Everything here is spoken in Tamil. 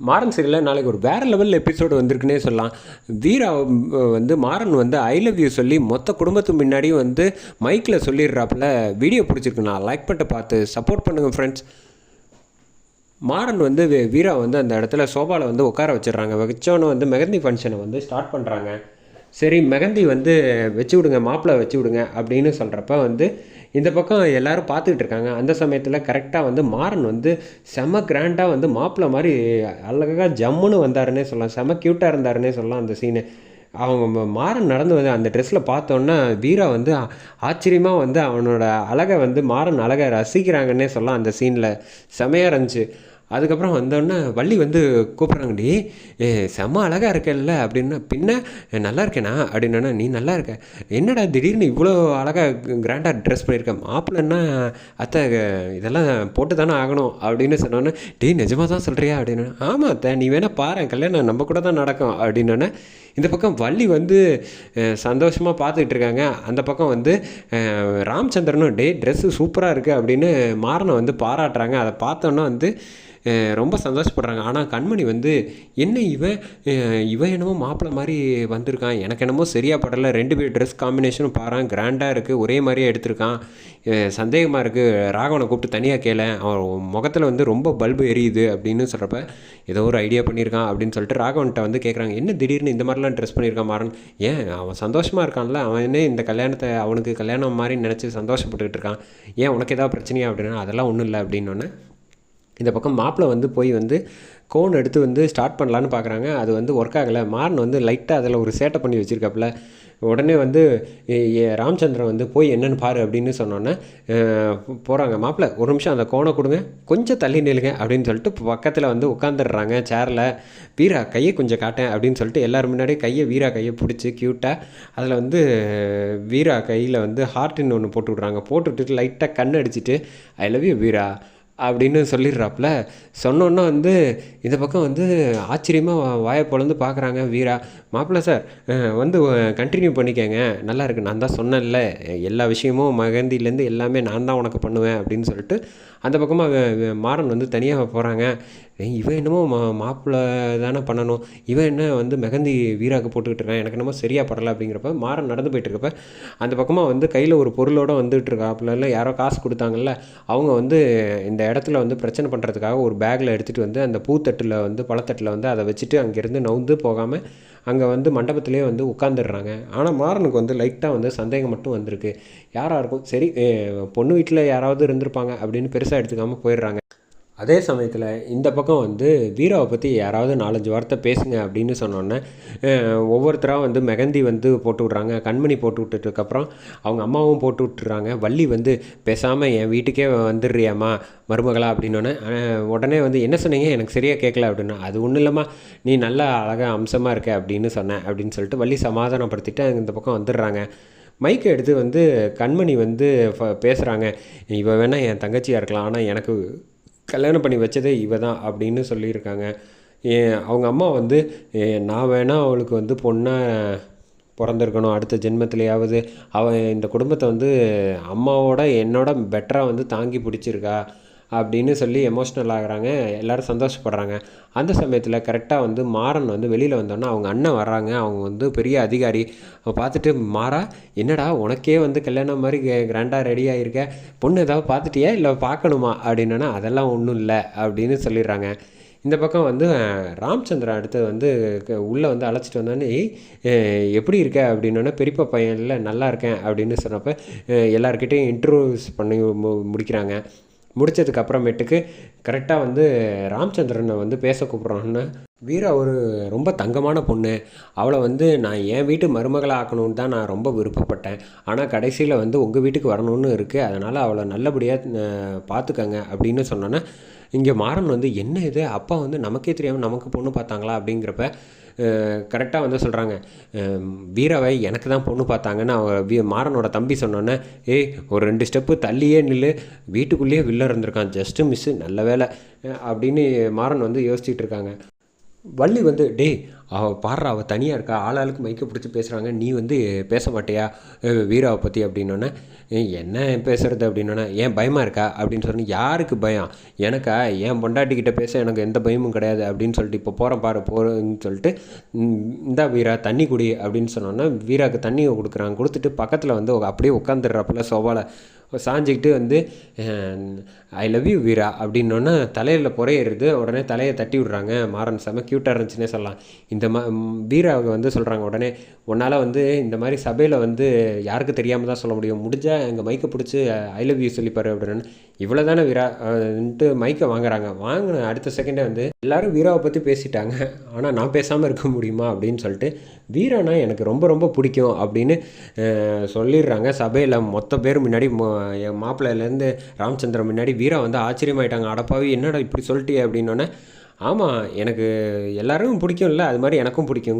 மாறன் சீரியலில் நாளைக்கு ஒரு வேறு லெவல் எபிசோடு வந்திருக்குன்னே சொல்லலாம். வீரா வந்து மாறன் வந்து ஐ லவ் யூ சொல்லி மொத்த குடும்பத்து முன்னாடியும் வந்து மைக்கில் சொல்லிடுறாப்புல. வீடியோ பிடிச்சிருக்கு நான் லைக் பண்ணிட்டு பார்த்து சப்போர்ட் பண்ணுங்கள் ஃப்ரெண்ட்ஸ் மாறன் வந்து வீரா வந்து அந்த இடத்துல சோபாவில் வந்து உட்கார வச்சிடுறாங்க. வச்சோன்னு வந்து மெகந்தி ஃபங்க்ஷனை வந்து ஸ்டார்ட் பண்ணுறாங்க சரி மெகந்தி வந்து வச்சு விடுங்க மாப்பிள்ளை வச்சு விடுங்க அப்படின்னு சொல்கிறப்ப வந்து இந்த பக்கம் எல்லோரும் பார்த்துக்கிட்டு இருக்காங்க. அந்த சமயத்தில் கரெக்டாக வந்து மாறன் வந்து செம கிராண்டாக வந்து மாப்பிள்ளை மாதிரி அழகாக ஜம்முன்னு வந்தாருன்னே சொல்லலாம். செம க்யூட்டாக இருந்தாருன்னே சொல்லலாம் அந்த சீனு அவங்க மாறன் நடந்து வந்து அந்த ட்ரெஸ்ஸில் பார்த்தோன்னா வீரா வந்து ஆச்சரியமாக வந்து அவனோட அழகை வந்து மாறன் அழகை ரசிக்கிறாங்கன்னே சொல்லலாம் அந்த சீனில் செமையாக இருந்துச்சு. அதுக்கப்புறம் வந்தோடனே வள்ளி வந்து கூப்பிட்றாங்கடி ஏ செம்ம அழகாக இருக்கல்ல அப்படின்னா பின்ன நல்லா இருக்கேனா? அப்படின்னா நீ நல்லா இருக்க. என்னடா திடீர்னு இவ்வளோ அழகாக கிராண்டாக ட்ரெஸ் பண்ணியிருக்க? மாப்பிள்ளன்னா அத்தை இதெல்லாம் போட்டு தானே ஆகணும் அப்படின்னு சொன்னோன்னே டேய் நிஜமாக தான் சொல்கிறியா அப்படின்னு ஆமாம் அத்தை நீ வேணால் பாரு கல்யாணம் நம்ம கூட தான் நடக்கும் அப்படின்னோடனே இந்த பக்கம் வள்ளி வந்து சந்தோஷமாக பார்த்துக்கிட்டு இருக்காங்க. அந்த பக்கம் வந்து ராம்சந்திரனும் ராமச்சந்திரனும் டே ட்ரெஸ்ஸு சூப்பராக இருக்குது அப்படின்னு மாறனை வந்து பாராட்டுறாங்க. அதை பார்த்தோன்னா வந்து ரொம்ப சந்தோஷப்படுறாங்க. ஆனால் கண்மணி வந்து என்ன இவன் இவன் என்னமோ மாப்பிள்ளை மாதிரி வந்திருக்கான். எனக்கு என்னமோ சரியா படலை. ரெண்டு பேர் ட்ரெஸ் காம்பினேஷனும் பாறான் கிராண்டாக இருக்குது ஒரே மாதிரியே எடுத்திருக்கான். சந்தேகமாக இருக்குது ராகவனை கூப்பிட்டு தனியாக கேள. அவன் முகத்தில் வந்து ரொம்ப பல்பு எரியுது அப்படின்னு சொல்கிறப்ப ஏதோ ஒரு ஐடியா பண்ணியிருக்கான் அப்படின்னு சொல்லிட்டு ராகவன்கிட்ட வந்து கேட்குறாங்க என்ன திடீர்னு இந்த மாதிரிலாம் ட்ரெஸ் பண்ணியிருக்கான் மாறன்? ஏன்? அவன் சந்தோஷமாக இருக்கான்ல. அவனே இந்த கல்யாணத்தை அவனுக்கு கல்யாணம் மாதிரி நினச்சி சந்தோஷப்பட்டுக்கிட்டு இருக்கான். ஏன் உனக்கு ஏதாவது பிரச்சனையா? அப்படின்னா அதெல்லாம் ஒன்றும் இல்லை அப்படின்னோடனே இந்த பக்கம் மாப்பிள்ளை வந்து போய் வந்து கோன் எடுத்து வந்து ஸ்டார்ட் பண்ணலான்னு பார்க்குறாங்க அது வந்து ஒர்க் ஆகலை. மாறன் வந்து லைட்டாக அதில் ஒரு சேட்டை பண்ணி வச்சுருக்காப்புல. உடனே வந்து ஏ- ராமச்சந்திரன் வந்து போய் என்னென்னு பாரு அப்படின்னு சொன்னோன்னே போகிறாங்க மாப்பிள்ளை ஒரு நிமிஷம் அந்த கோனை கொடுங்க. கொஞ்சம் தள்ளி நில்லுங்க அப்படின்னு சொல்லிட்டு பக்கத்தில் வந்து உட்காந்துடுறாங்க சேரில் வீரா கையை கொஞ்சம் காட்டேன் அப்படின்னு சொல்லிட்டு எல்லாரும் முன்னாடி கையை வீரா கையை பிடிச்சி க்யூட்டாக அதில் வந்து வீரா கையில் வந்து ஹார்ட்டின்னு ஒன்று போட்டு விட்றாங்க போட்டு விட்டுட்டு லைட்டாக கண் அடிச்சிட்டு ஐ லவ் யூ வீரா. அப்படின்னு சொல்லிடுறாப்புல. சொன்னோன்னே வந்து இந்த பக்கம் வந்து ஆச்சரியமாக வாயை பொழந்து பார்க்குறாங்க வீரா. மாப்பிள்ள சார் வந்து கண்டினியூ பண்ணிக்கங்க. நல்லா இருக்குது நான் தான் சொன்னேன்ல எல்லா விஷயமும் மகந்திலேருந்து எல்லாமே நான் தான் உனக்கு பண்ணுவேன் அப்படின்னு சொல்லிட்டு அந்த பக்கமாக மாறன் வந்து தனியாக போகிறாங்க இவன் என்னமோ மா மாப்பிள்ளை தானே பண்ணணும். இவன் என்ன வந்து மெகந்தி வீராக்கு போட்டுக்கிட்டு இருக்கான். எனக்கு என்னமோ சரியாக படலை அப்படிங்கிறப்ப மாறன் நடந்து போயிட்டுருக்கப்ப அந்த பக்கமாக வந்து கையில் ஒரு பொருளோட வந்துட்டு இருக்காப்புல இல்லை யாரோ காசு கொடுத்தாங்கல்ல அவங்க வந்து இந்த இடத்துல வந்து பிரச்சனை பண்ணுறதுக்காக ஒரு பேக்கில் எடுத்துகிட்டு வந்து அந்த பூத்தட்டில் வந்து பழத்தட்டில் வந்து அதை வச்சுட்டு அங்கேருந்து நவுந்து போகாமல் அங்கே வந்து மண்டபத்திலே வந்து உட்காந்துடுறாங்க ஆனால் மாறனுக்கு வந்து லைட்டாக வந்து சந்தேகம் மட்டும் வந்திருக்கு. யாராக இருக்கும் சரி பொண்ணு வீட்டில் யாராவது இருந்திருப்பாங்க அப்படின்னு பெருசாக எடுத்துக்காமல் போயிடுறாங்க. அதே சமயத்தில் இந்த பக்கம் வந்து வீராவை பற்றி யாராவது நாலஞ்சு வார்த்தை பேசுங்க அப்படின்னு சொன்னோன்னே ஒவ்வொருத்தராக வந்து மெகந்தி வந்து போட்டு விட்றாங்க கண்மணி போட்டு விட்டுட்டுக்கப்புறம் அவங்க அம்மாவும் போட்டு விட்டுறாங்க. வள்ளி வந்து பேசாமல் என் வீட்டுக்கே வந்துடுறியாம்மா மருமகளா? அப்படின்னோடனே உடனே வந்து என்ன சொன்னீங்க? எனக்கு சரியாக கேட்கல அப்படின்னா அது ஒன்றும் இல்லைம்மா நீ நல்லா அழகாக அம்சமாக இருக்க அப்படின்னு சொன்னேன் அப்படின்னு சொல்லிட்டு வள்ளி சமாதானப்படுத்திட்டு இந்த பக்கம் வந்துடுறாங்க. மைக்கை எடுத்து வந்து கண்மணி வந்து பேசுகிறாங்க இவ வேணால் என் தங்கச்சியாக இருக்கலாம் ஆனால் எனக்கு கல்யாணம் பண்ணி வச்சதே இவ தான் அப்படின்னு சொல்லியிருக்காங்க. ஏன் அவங்க அம்மா வந்து நான் வேணால் அவளுக்கு வந்து பொண்ணாக பிறந்திருக்கணும். அடுத்த ஜென்மத்திலேயாவது அவள் இந்த குடும்பத்தை வந்து அம்மாவோட என்னோட பெட்டராக வந்து தாங்கி பிடிச்சிருக்கா. அப்படின்னு சொல்லி எமோஷ்னல் ஆகிறாங்க. எல்லோரும் சந்தோஷப்படுறாங்க. அந்த சமயத்தில் கரெக்டாக வந்து மாறன் வந்து வெளியில் வந்தோன்னே அவங்க அண்ணன் வர்றாங்க. அவங்க வந்து பெரிய அதிகாரி. பார்த்துட்டு மாறா என்னடா உனக்கே வந்து கல்யாணம் மாதிரி கிராண்டாக ரெடி ஆகிருக்க பொண்ணு ஏதாவது பார்த்துட்டியா? இல்லை பார்க்கணுமா? அப்படின்னா அதெல்லாம் ஒன்றும் இல்லை. அப்படின்னு சொல்லிடுறாங்க. இந்த பக்கம் வந்து ராம்சந்திரன் அடுத்தது அடுத்து வந்து க- உள்ளே வந்து அழைச்சிட்டு வந்தோன்னே எப்படி இருக்க? அப்படின்னா பெரியப்பா பையன் இல்லை நல்லா இருக்கேன். அப்படின்னு சொன்னப்போ எல்லாருக்கிட்டையும் எல்லார்கிட்டயும் இன்ட்ரூஸ் பண்ணி மு- முடிக்கிறாங்க. முடித்ததுக்கு அப்புறமேட்டுக்கு கரெக்டாக வந்து ராமச்சந்திரனை வந்து பேச கூப்பிட்றான்னு வீரா ஒரு ரொம்ப தங்கமான பொண்ணு. அவளை வந்து நான் என் வீட்டு மருமகளை ஆக்கணும்னு தான் நான் ரொம்ப விருப்பப்பட்டேன். ஆனால் கடைசியில் வந்து உங்கள் வீட்டுக்கு வரணும்னு இருக்குது அதனால் அவளை நல்லபடியாக பார்த்துக்கங்க அப்படின்னு சொன்னோன்னே இங்கே மாறன் வந்து என்ன இது? அப்பா வந்து நமக்கே தெரியாமல் நமக்கு பொண்ணு பார்த்தாங்களா? அப்படிங்கிறப்ப கரெக்டாக வந்து சொல்கிறாங்க வீராவை எனக்கு தான் பொண்ணு பார்த்தாங்கன்னு அவங்க வீ மாறனோட தம்பி சொன்னோன்னே ஏய் ஒரு ரெண்டு ஸ்டெப்பு தள்ளியே நில்லு. வீட்டுக்குள்ளேயே வில்ல இருந்திருக்கான். ஜஸ்ட்டு மிஸ்ஸு நல்ல வேலை. அப்படின்னு மாறன் வந்து யோசிச்சுட்டு இருக்காங்க. வள்ளி வந்து டேய் அவள் பாடுறா அவள் தனியாக இருக்கா? ஆளாளுக்கு மைக்கை பிடிச்சி பேசுகிறாங்க நீ வந்து பேச மாட்டியா வீராவை பற்றி அப்படின்னோடனே என்ன பேசுகிறது அப்படின்னோடனே ஏன் பயமாக இருக்கா? அப்படின்னு சொன்னேன் யாருக்கு பயம்? எனக்கா? என் பொண்டாட்டிக்கிட்ட பேச எனக்கு எந்த பயமும் கிடையாது. அப்படின்னு சொல்லிட்டு இப்போ போகிறேன் பாரு போகிறேன்னு சொல்லிட்டு இந்தா வீரா தண்ணி குடி. அப்படின்னு சொன்னோன்னே வீராவுக்கு தண்ணியை கொடுக்குறாங்க கொடுத்துட்டு பக்கத்தில் வந்து அப்படியே உட்காந்துடுறாப்புல சோபாவில் சாஞ்சிக்கிட்டு வந்து ஐ லவ் யூ வீரா. அப்படின்னோடனே தலையில் புறையிறது உடனே தலையை தட்டி விட்றாங்க. மாறன் செம க்யூட்டாக இருந்துச்சுன்னே சொல்லலாம். இந்த மா ம், வீராவை வந்து சொல்கிறாங்க உடனே உன்னால் வந்து இந்த மாதிரி சபையில் வந்து யாருக்கு தெரியாமல் தான் சொல்ல முடியும்? முடிஞ்சால் எங்கள் மைக்கை பிடிச்சி ஐ லவ் யூ சொல்லிப்பார் அப்படின்னு. இவ்வளோ தானே வீரான்ட்டு மைக்கை வாங்குறாங்க. வாங்கின அடுத்த செகண்டே வந்து எல்லாரும் வீராவை பற்றி பேசிட்டாங்க. ஆனால் நான் பேசாமல் இருக்க முடியுமா? அப்படின்னு சொல்லிட்டு வீரானா எனக்கு ரொம்ப ரொம்ப பிடிக்கும் அப்படின்னு சொல்லிடுறாங்க. சபையில் மொத்த பேர் முன்னாடி என் மாப்பிள்ளையிலேருந்து ராமச்சந்திரன் முன்னாடி வீரா வந்து ஆச்சரியமாயிட்டாங்க. அடப்பாவி என்னடா இப்படி சொல்லிட்டியே அப்படின்னோடனே ஆமாம் எனக்கு எல்லாருக்கும் பிடிக்கும்ல. அது மாதிரி எனக்கும் பிடிக்கும்.